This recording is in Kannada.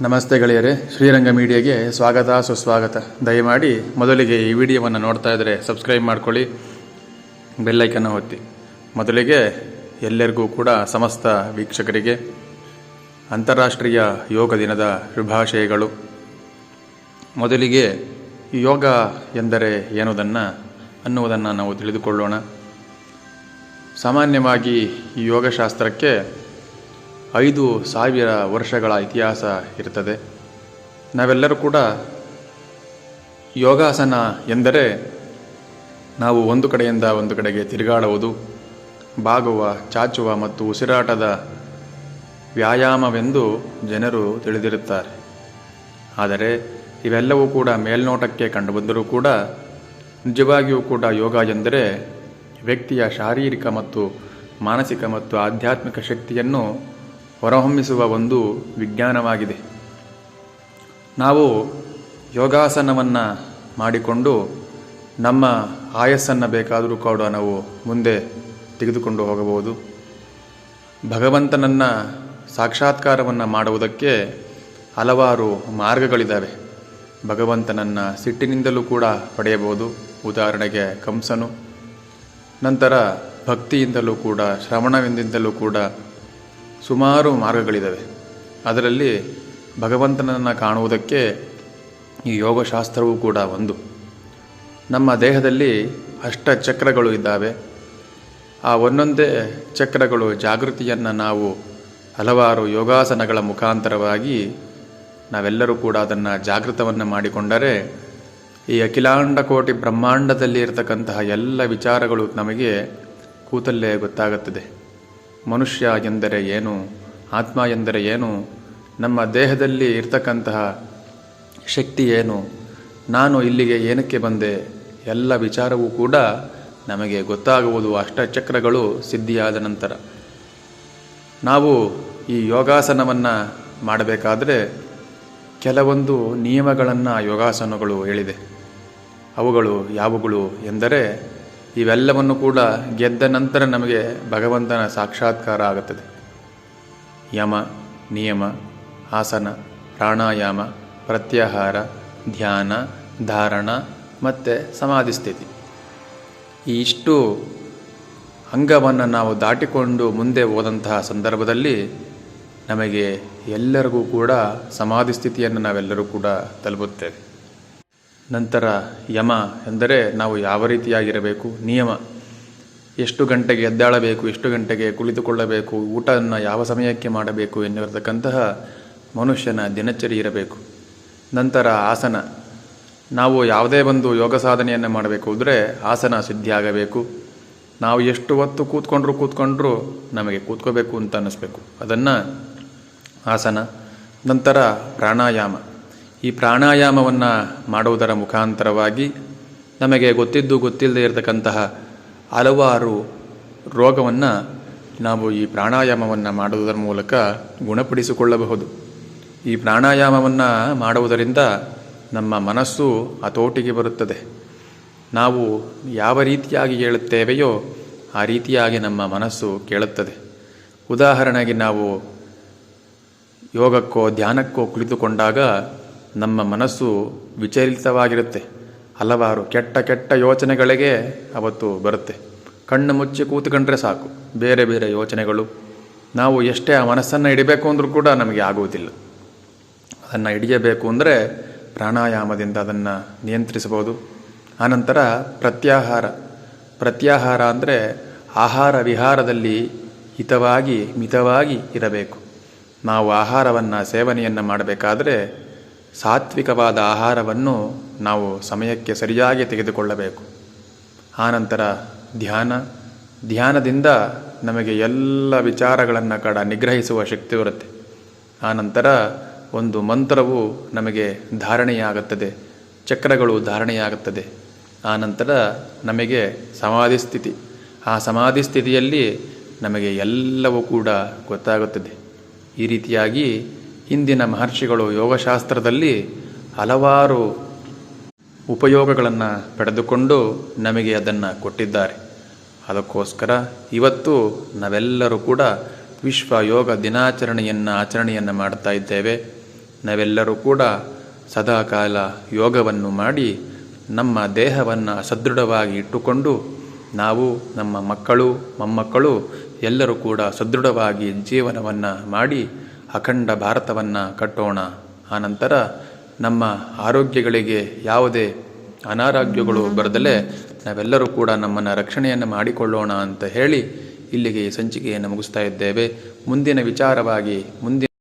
ನಮಸ್ತೆ ಗೆಳೆಯರೆ, ಶ್ರೀರಂಗ ಮೀಡಿಯಾಗೆ ಸ್ವಾಗತ, ಸುಸ್ವಾಗತ. ದಯಮಾಡಿ ಮೊದಲಿಗೆ ಈ ವಿಡಿಯೋವನ್ನು ನೋಡ್ತಾ ಇದ್ದರೆ ಸಬ್ಸ್ಕ್ರೈಬ್ ಮಾಡ್ಕೊಳ್ಳಿ ಬೆಲ್ಲೈಕನ್ನು ಒತ್ತಿ. ಮೊದಲಿಗೆ ಎಲ್ಲರಿಗೂ ಕೂಡ ಸಮಸ್ತ ವೀಕ್ಷಕರಿಗೆ ಅಂತಾರಾಷ್ಟ್ರೀಯ ಯೋಗ ದಿನದ ಶುಭಾಶಯಗಳು. ಮೊದಲಿಗೆ ಯೋಗ ಎಂದರೆ ಏನುದನ್ನು ಅನ್ನುವುದನ್ನು ನಾವು ತಿಳಿದುಕೊಳ್ಳೋಣ. ಸಾಮಾನ್ಯವಾಗಿ ಈ ಯೋಗಶಾಸ್ತ್ರಕ್ಕೆ ಐದು ಸಾವಿರ ವರ್ಷಗಳ ಇತಿಹಾಸ ಇರ್ತದೆ. ನಾವೆಲ್ಲರೂ ಕೂಡ ಯೋಗಾಸನ ಎಂದರೆ ನಾವು ಒಂದು ಕಡೆಯಿಂದ ಒಂದು ಕಡೆಗೆ ತಿರುಗಾಡುವುದು, ಬಾಗುವ, ಚಾಚುವ ಮತ್ತು ಉಸಿರಾಟದ ವ್ಯಾಯಾಮವೆಂದು ಜನರು ತಿಳಿದಿರುತ್ತಾರೆ. ಆದರೆ ಇವೆಲ್ಲವೂ ಕೂಡ ಮೇಲ್ನೋಟಕ್ಕೆ ಕಂಡುಬಂದರೂ ಕೂಡ ನಿಜವಾಗಿಯೂ ಕೂಡ ಯೋಗ ಎಂದರೆ ವ್ಯಕ್ತಿಯ ಶಾರೀರಿಕ ಮತ್ತು ಮಾನಸಿಕ ಮತ್ತು ಆಧ್ಯಾತ್ಮಿಕ ಶಕ್ತಿಯನ್ನು ಹೊರಹೊಮ್ಮಿಸುವ ಒಂದು ವಿಜ್ಞಾನವಾಗಿದೆ. ನಾವು ಯೋಗಾಸನವನ್ನು ಮಾಡಿಕೊಂಡು ನಮ್ಮ ಆಯಸ್ಸನ್ನು ಬೇಕಾದರೂ ಕೂಡ ನಾವು ಮುಂದೆ ತೆಗೆದುಕೊಂಡು ಹೋಗಬಹುದು. ಭಗವಂತನನ್ನು ಸಾಕ್ಷಾತ್ಕಾರವನ್ನು ಮಾಡುವುದಕ್ಕೆ ಹಲವಾರು ಮಾರ್ಗಗಳಿದ್ದಾವೆ ಭಗವಂತನನ್ನು ಸಿಟ್ಟಿನಿಂದಲೂ ಕೂಡ ಪಡೆಯಬಹುದು. ಉದಾಹರಣೆಗೆ ಕಂಸನು. ನಂತರ ಭಕ್ತಿಯಿಂದಲೂ ಕೂಡ ಶ್ರವಣದಿಂದಲೂ ಕೂಡ ಸುಮಾರು ಮಾರ್ಗಗಳಿದ್ದಾವೆ ಅದರಲ್ಲಿ ಭಗವಂತನನ್ನು ಕಾಣುವುದಕ್ಕೆ ಈ ಯೋಗಶಾಸ್ತ್ರವೂ ಕೂಡ ಒಂದು. ನಮ್ಮ ದೇಹದಲ್ಲಿ ಅಷ್ಟ ಚಕ್ರಗಳು ಇದ್ದಾವೆ. ಆ ಒಂದೊಂದೇ ಚಕ್ರಗಳು ಜಾಗೃತಿಯನ್ನು ನಾವು ಹಲವಾರು ಯೋಗಾಸನಗಳ ಮುಖಾಂತರವಾಗಿ ನಾವೆಲ್ಲರೂ ಕೂಡ ಅದನ್ನು ಜಾಗೃತವನ್ನು ಮಾಡಿಕೊಂಡರೆ ಈ ಅಖಿಲಾಂಡ ಕೋಟಿ ಬ್ರಹ್ಮಾಂಡದಲ್ಲಿ ಇರತಕ್ಕಂತಹ ಎಲ್ಲ ವಿಚಾರಗಳು ನಮಗೆ ಕೂತಲ್ಲೇ ಗೊತ್ತಾಗುತ್ತದೆ. ಮನುಷ್ಯ ಎಂದರೆ ಏನು, ಆತ್ಮ ಎಂದರೆ ಏನು, ನಮ್ಮ ದೇಹದಲ್ಲಿ ಇರ್ತಕ್ಕಂತಹ ಶಕ್ತಿ ಏನು, ನಾನು ಇಲ್ಲಿಗೆ ಏನಕ್ಕೆ ಬಂದೆ, ಎಲ್ಲ ವಿಚಾರವೂ ಕೂಡ ನಮಗೆ ಗೊತ್ತಾಗುವುದು. ಅಷ್ಟಚಕ್ರಗಳು ಸಿದ್ಧಿಯಾದ ನಂತರ ನಾವು ಈ ಯೋಗಾಸನವನ್ನು ಮಾಡಬೇಕಾದರೆ ಕೆಲವೊಂದು ನಿಯಮಗಳನ್ನು ಯೋಗಾಸನಗಳು ಹೇಳಿದೆ. ಅವುಗಳು ಯಾವುಗಳು ಎಂದರೆ ಇವೆಲ್ಲವನ್ನು ಕೂಡ ಗೆದ್ದ ನಂತರ ನಮಗೆ ಭಗವಂತನ ಸಾಕ್ಷಾತ್ಕಾರ ಆಗುತ್ತದೆ. ಯಮ, ನಿಯಮ, ಆಸನ, ಪ್ರಾಣಾಯಾಮ, ಪ್ರತ್ಯಾಹಾರ, ಧ್ಯಾನ, ಧಾರಣ ಮತ್ತು ಸಮಾಧಿ ಸ್ಥಿತಿ. ಈ ಇಷ್ಟು ಅಂಗವನ್ನು ನಾವು ದಾಟಿಕೊಂಡು ಮುಂದೆ ಹೋದಂತಹ ಸಂದರ್ಭದಲ್ಲಿ ನಮಗೆ ಎಲ್ಲರಿಗೂ ಕೂಡ ಸಮಾಧಿ ಸ್ಥಿತಿಯನ್ನು ನಾವೆಲ್ಲರೂ ಕೂಡ ತಲುಪುತ್ತೇವೆ. ನಂತರ ಯಮ ಎಂದರೆ ನಾವು ಯಾವ ರೀತಿಯಾಗಿರಬೇಕು? ನಿಯಮ. ಎಷ್ಟು ಗಂಟೆಗೆ ಎದ್ದಾಳಬೇಕು? ಎಷ್ಟು ಗಂಟೆಗೆ ಕುಳಿತುಕೊಳ್ಳಬೇಕು? ಊಟವನ್ನು ಯಾವ ಸಮಯಕ್ಕೆ ಮಾಡಬೇಕು ಎನ್ನಿರತಕ್ಕಂತಹ ಮನುಷ್ಯನ ದಿನಚರಿ ಇರಬೇಕು. ನಂತರ ಆಸನ. ನಾವು ಯಾವುದೇ ಒಂದು ಯೋಗ ಸಾಧನೆಯನ್ನು ಮಾಡಬೇಕು ಅಂದರೆ ಆಸನ ಸಿದ್ಧಿಯಾಗಬೇಕು. ನಾವು ಎಷ್ಟು ಹೊತ್ತು ಕೂತ್ಕೊಂಡ್ರು ಕೂತ್ಕೊಂಡ್ರು ನಮಗೆ ಕೂತ್ಕೋಬೇಕು ಅಂತ ಅನ್ನಿಸ್ಬೇಕು. ಅದನ್ನು ಆಸನ. ನಂತರ ಪ್ರಾಣಾಯಾಮ. ಈ ಪ್ರಾಣಾಯಾಮವನ್ನು ಮಾಡುವುದರ ಮುಖಾಂತರವಾಗಿ ನಮಗೆ ಗೊತ್ತಿದ್ದು ಗೊತ್ತಿಲ್ಲದೆ ಇರತಕ್ಕಂತಹ ಹಲವಾರು ರೋಗವನ್ನು ನಾವು ಈ ಪ್ರಾಣಾಯಾಮವನ್ನು ಮಾಡುವುದರ ಮೂಲಕ ಗುಣಪಡಿಸಿಕೊಳ್ಳಬಹುದು. ಈ ಪ್ರಾಣಾಯಾಮವನ್ನು ಮಾಡುವುದರಿಂದ ನಮ್ಮ ಮನಸ್ಸು ಹತೋಟಿಗೆ ಬರುತ್ತದೆ. ನಾವು ಯಾವ ರೀತಿಯಾಗಿ ಹೇಳುತ್ತೇವೆಯೋ ಆ ರೀತಿಯಾಗಿ ನಮ್ಮ ಮನಸ್ಸು ಕೇಳುತ್ತದೆ. ಉದಾಹರಣೆಗೆ ನಾವು ಯೋಗಕ್ಕೋ ಧ್ಯಾನಕ್ಕೋ ಕುಳಿತುಕೊಂಡಾಗ ನಮ್ಮ ಮನಸ್ಸು ವಿಚಲಿತವಾಗಿರುತ್ತೆ. ಹಲವಾರು ಕೆಟ್ಟ ಕೆಟ್ಟ ಯೋಚನೆಗಳಿಗೆ ಅವತ್ತು ಬರುತ್ತೆ. ಕಣ್ಣು ಮುಚ್ಚಿ ಕೂತ್ಕೊಂಡ್ರೆ ಸಾಕು. ಬೇರೆ ಬೇರೆ ಯೋಚನೆಗಳು. ನಾವು ಎಷ್ಟೇ ಆ ಮನಸ್ಸನ್ನು ಹಿಡಿಬೇಕು ಅಂದರೂ ಕೂಡ ನಮಗೆ ಆಗುವುದಿಲ್ಲ. ಅದನ್ನು ಹಿಡಿಯಬೇಕು ಅಂದರೆ ಪ್ರಾಣಾಯಾಮದಿಂದ ಅದನ್ನು ನಿಯಂತ್ರಿಸಬಹುದು. ಆನಂತರ ಪ್ರತ್ಯಾಹಾರ. ಪ್ರತ್ಯಾಹಾರ ಅಂದರೆ ಆಹಾರ ವಿಹಾರದಲ್ಲಿ ಹಿತವಾಗಿ ಮಿತವಾಗಿ ಇರಬೇಕು. ನಾವು ಆಹಾರವನ್ನು ಸೇವನೆಯನ್ನು ಮಾಡಬೇಕಾದರೆ ಸಾತ್ವಿಕವಾದ ಆಹಾರವನ್ನು ನಾವು ಸಮಯಕ್ಕೆ ಸರಿಯಾಗಿ ತೆಗೆದುಕೊಳ್ಳಬೇಕು. ಆನಂತರ ಧ್ಯಾನ. ಧ್ಯಾನದಿಂದ ನಮಗೆ ಎಲ್ಲ ವಿಚಾರಗಳನ್ನು ಕಡ ನಿಗ್ರಹಿಸುವ ಶಕ್ತಿ ಬರುತ್ತೆ. ಆನಂತರ ಒಂದು ಮಂತ್ರವು ನಮಗೆ ಧಾರಣೆಯಾಗುತ್ತದೆ. ಚಕ್ರಗಳು ಧಾರಣೆಯಾಗುತ್ತದೆ. ಆನಂತರ ನಮಗೆ ಸಮಾಧಿ ಸ್ಥಿತಿ. ಆ ಸಮಾಧಿ ಸ್ಥಿತಿಯಲ್ಲಿ ನಮಗೆ ಎಲ್ಲವೂ ಕೂಡ ಗೊತ್ತಾಗುತ್ತದೆ. ಈ ರೀತಿಯಾಗಿ ಇಂದಿನ ಮಹರ್ಷಿಗಳು ಯೋಗಶಾಸ್ತ್ರದಲ್ಲಿ ಹಲವಾರು ಉಪಯೋಗಗಳನ್ನು ಪಡೆದುಕೊಂಡು ನಮಗೆ ಅದನ್ನು ಕೊಟ್ಟಿದ್ದಾರೆ. ಅದಕ್ಕೋಸ್ಕರ ಇವತ್ತು ನಾವೆಲ್ಲರೂ ಕೂಡ ವಿಶ್ವ ಯೋಗ ದಿನಾಚರಣೆಯನ್ನು ಆಚರಣೆಯನ್ನು ಮಾಡ್ತಾ ಇದ್ದೇವೆ. ನಾವೆಲ್ಲರೂ ಕೂಡ ಸದಾಕಾಲ ಯೋಗವನ್ನು ಮಾಡಿ ನಮ್ಮ ದೇಹವನ್ನು ಸದೃಢವಾಗಿ ಇಟ್ಟುಕೊಂಡು ನಾವು ನಮ್ಮ ಮಕ್ಕಳು, ಮೊಮ್ಮಕ್ಕಳು ಎಲ್ಲರೂ ಕೂಡ ಸದೃಢವಾಗಿ ಜೀವನವನ್ನು ಮಾಡಿ ಅಖಂಡ ಭಾರತವನ್ನು ಕಟ್ಟೋಣ. ಆನಂತರ ನಮ್ಮ ಆರೋಗ್ಯಗಳಿಗೆ ಯಾವುದೇ ಅನಾರೋಗ್ಯಗಳು ಬರದಲೇ ನಾವೆಲ್ಲರೂ ಕೂಡ ನಮ್ಮನ್ನು ರಕ್ಷಣೆಯನ್ನು ಮಾಡಿಕೊಳ್ಳೋಣ ಅಂತ ಹೇಳಿ ಇಲ್ಲಿಗೆ ಸಂಚಿಕೆಯನ್ನು ಮುಗಿಸ್ತಾ ಇದ್ದೇವೆ. ಮುಂದಿನ ವಿಚಾರವಾಗಿ ಮುಂದಿನ